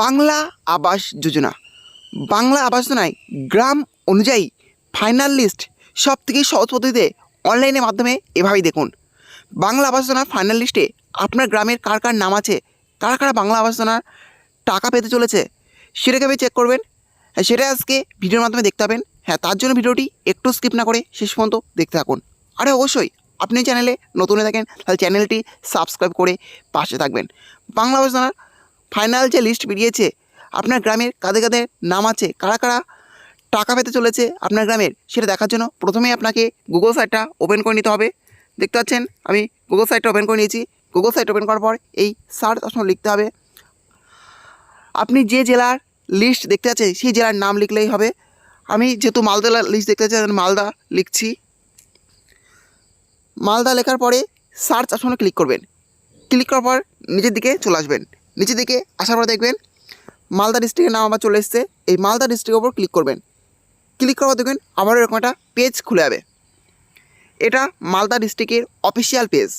বাংলা আবাস যোজনা। বাংলা আবাস যোজনায় গ্রাম অনুযায়ী ফাইনাল লিস্ট সব থেকে সহজ পদ্ধতিতে অনলাইনের মাধ্যমে এভাবেই দেখুন। বাংলা আবাস যোজনার ফাইনাল লিস্টে আপনার গ্রামের কার কার নাম আছে, কারা কারা বাংলা আবাস যোজনার টাকা পেতে চলেছে, সেটাকে আপনি চেক করবেন। হ্যাঁ সেটা আজকে ভিডিওর মাধ্যমে দেখতে পাবেন। হ্যাঁ তার জন্য ভিডিওটি একটু স্কিপ না করে শেষ পর্যন্ত দেখতে থাকুন। আরে অবশ্যই, আপনি চ্যানেলে নতুন থাকেন, তাহলে চ্যানেলটি সাবস্ক্রাইব করে পাশে থাকবেন। বাংলা আবাস যোজনার ফাইনাল যে লিস্ট বেরিয়েছে, আপনার গ্রামের কাদের কাদের নাম আছে, কারা কারা টাকা পেতে চলেছে আপনার গ্রামের, সেটা দেখার জন্য প্রথমেই আপনাকে গুগল সাইটটা ওপেন করে নিতে হবে। দেখতে পাচ্ছেন, আমি গুগল সাইটটা ওপেন করে নিয়েছি। গুগল সাইট ওপেন করার পর এই সার্চ অপশন লিখতে হবে। আপনি যে জেলার লিস্ট দেখতে পাচ্ছেন, সেই জেলার নাম লিখলেই হবে। আমি যেহেতু মালদা লিস্ট দেখতে পাচ্ছি মালদা লিখছি। মালদা লেখার পরে সার্চ অপশনে ক্লিক করবেন। ক্লিক করার পর নিজের দিকে চলে আসবেন। নিচের দিকে আসার পর দেখবেন মালদা ডিস্ট্রিক্টের নাম আবার চলে এসছে। এই মালদা ডিস্ট্রিক্টের ওপর ক্লিক করবেন। ক্লিক করার দেখবেন আবার এরকম একটা পেজ খুলে যাবে। এটা মালদা ডিস্ট্রিক্টের অফিসিয়াল পেজ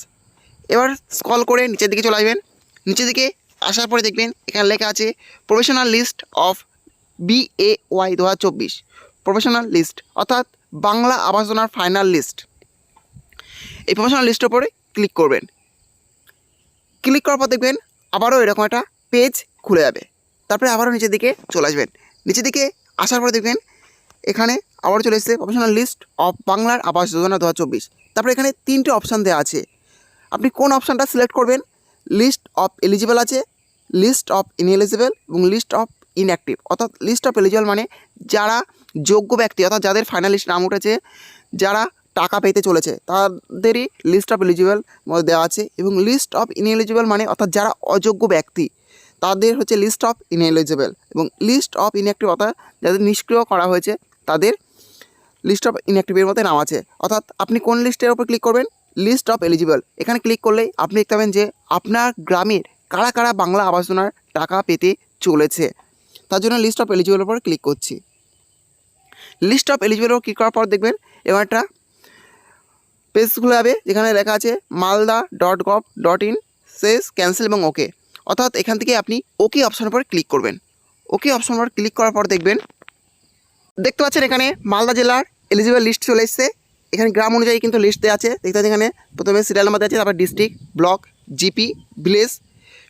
এবার স্কল করে নিচের দিকে চলে আসবেন। নিচের দিকে আসার পরে দেখবেন এখানে লেখা আছে professional list of B A Y দু হাজার চব্বিশ। প্রফেশনাল লিস্ট অর্থাৎ বাংলা আবাস যোজনার ফাইনাল লিস্ট এই প্রফেশনাল লিস্টের উপরে ক্লিক করবেন। ক্লিক করার পর দেখবেন আবারও এরকম একটা পেজ খুলে যাবে। তারপরে আবারও নিচের দিকে চলে আসবেন। নিচের দিকে আসার পরে দেখবেন এখানে আবার চলে এসেছে প্রফেশনাল লিস্ট অফ বাংলার আবাস যোজনা দু হাজার চব্বিশ। তারপরে এখানে তিনটে অপশান দেওয়া আছে। আপনি কোন অপশানটা সিলেক্ট করবেন? লিস্ট অফ এলিজিবল আছে লিস্ট অফ ইনএলিজিবল এবং লিস্ট অফ ইনঅ্যাক্টিভ অর্থাৎ লিস্ট অফ এলিজিবল মানে যারা যোগ্য ব্যক্তি, অর্থাৎ যাদের ফাইনাল লিস্ট নাম উঠেছে, যারা টাকা পেতে চলেছে। তাদেরই লিস্ট অফ এলিজিবল মধ্যে দেওয়া আছে এবং লিস্ট অফ ইনএলিজিবল মানে অর্থাৎ যারা অযোগ্য ব্যক্তি, তাদের হচ্ছে লিস্ট অফ ইনএলিজিবল এবং লিস্ট অফ ইনঅ্যাক্টিভ অর্থাৎ যাদের নিষ্ক্রিয় করা হয়েছে, তাদের লিস্ট অফ ইনঅ্যাক্টিভের মধ্যে নাম আছে। অর্থাৎ আপনি কোন লিস্টের ওপর ক্লিক করবেন? লিস্ট অফ এলিজিবল এখানে ক্লিক করলেই আপনি দেখতে পাবেন যে আপনার গ্রামের কারা কারা বাংলা আবাস যোজনার টাকা পেতে চলেছে। তার জন্য লিস্ট অফ এলিজিবলের উপর ক্লিক করছি। লিস্ট অফ এলিজিবলের উপর ক্লিক করার পর দেখবেন এবার একটা পেজ খুলে যাবে, যেখানে লেখা আছে Malda dot gov dot in শেষ ক্যান্সেল এবং ওকে। অর্থাৎ এখান থেকে আপনি ওকে অপশানের উপর ক্লিক করবেন। ওকে অপশানের উপর ক্লিক করার পর দেখবেন, দেখতে পাচ্ছেন এখানে মালদা জেলার এলিজিবল লিস্ট চলে এসছে। এখানে গ্রাম অনুযায়ী কিন্তু লিস্ট দেওয়া আছে। দেখতে পাচ্ছেন এখানে প্রথমে সিরিয়াল নাম্বার আছে, তারপর district block GP village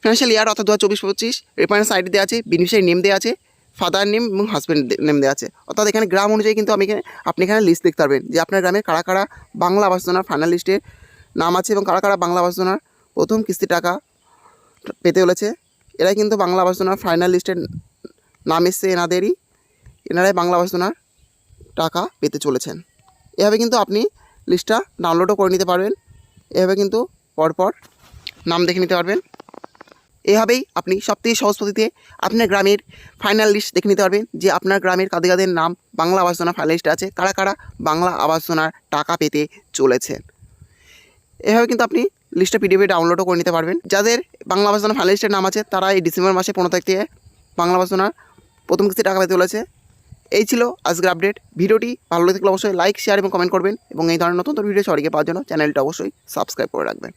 financial year অর্থাৎ দু হাজার চব্বিশ পঁচিশ রেফারেন্স আইডি দেওয়া আছে বেনিফিশিয়ারি নেম দেওয়া আছে। ফাদার নেম এবং হাজব্যান্ড নেম দেওয়া আছে। অর্থাৎ এখানে গ্রাম অনুযায়ী কিন্তু আমি এখানে আপনি এখানে লিস্ট দেখতে পারবেন যে আপনার গ্রামে কারা কারা বাংলা আবাস যোজনার ফাইনাল লিস্টের নাম আছে এবং কারা কারা বাংলা আবাস যোজনার প্রথম কিস্তি টাকা পেতে চলেছে। এরাই কিন্তু বাংলা আবাস যোজনার ফাইনাল লিস্টের নাম এসছে এনাদেরই। এনারাই বাংলা আবাস যোজনার টাকা পেতে চলেছেন। এভাবে কিন্তু আপনি লিস্টটা ডাউনলোডও করে নিতে পারবেন। এভাবে কিন্তু পরপর নাম দেখে নিতে পারবেন। এভাবেই আপনি সবথেকে সহজ পদ্ধতিতে আপনার গ্রামের ফাইনাল লিস্ট দেখে নিতে পারবেন যে আপনার গ্রামের কাদের কাদের নাম বাংলা আবাস যোজনা ফাইনাল লিস্টে আছে, কারা কারা বাংলা আবাস যোজনার টাকা পেতে চলেছে এভাবে কিন্তু আপনি লিস্টটা পিডিএফে ডাউনলোডও করে নিতে পারবেন। যাদের বাংলা আবাস যোজনা ফাইনাল লিস্টের নাম আছে, তারা এই ডিসেম্বর মাসে পনেরো তারিখ থেকে বাংলা আবাস যোজনার প্রথম কিস্তি টাকা পেতে চলেছে। এই ছিল আজকের আপডেট ভিডিওটি ভালো লাগলে অবশ্যই লাইক শেয়ার এবং কমেন্ট করবেন এবং এই ধরনের নতুন নতুন ভিডিও সবাইকে পাওয়ার জন্য চ্যানেলটা অবশ্যই সাবস্ক্রাইব করে রাখবেন।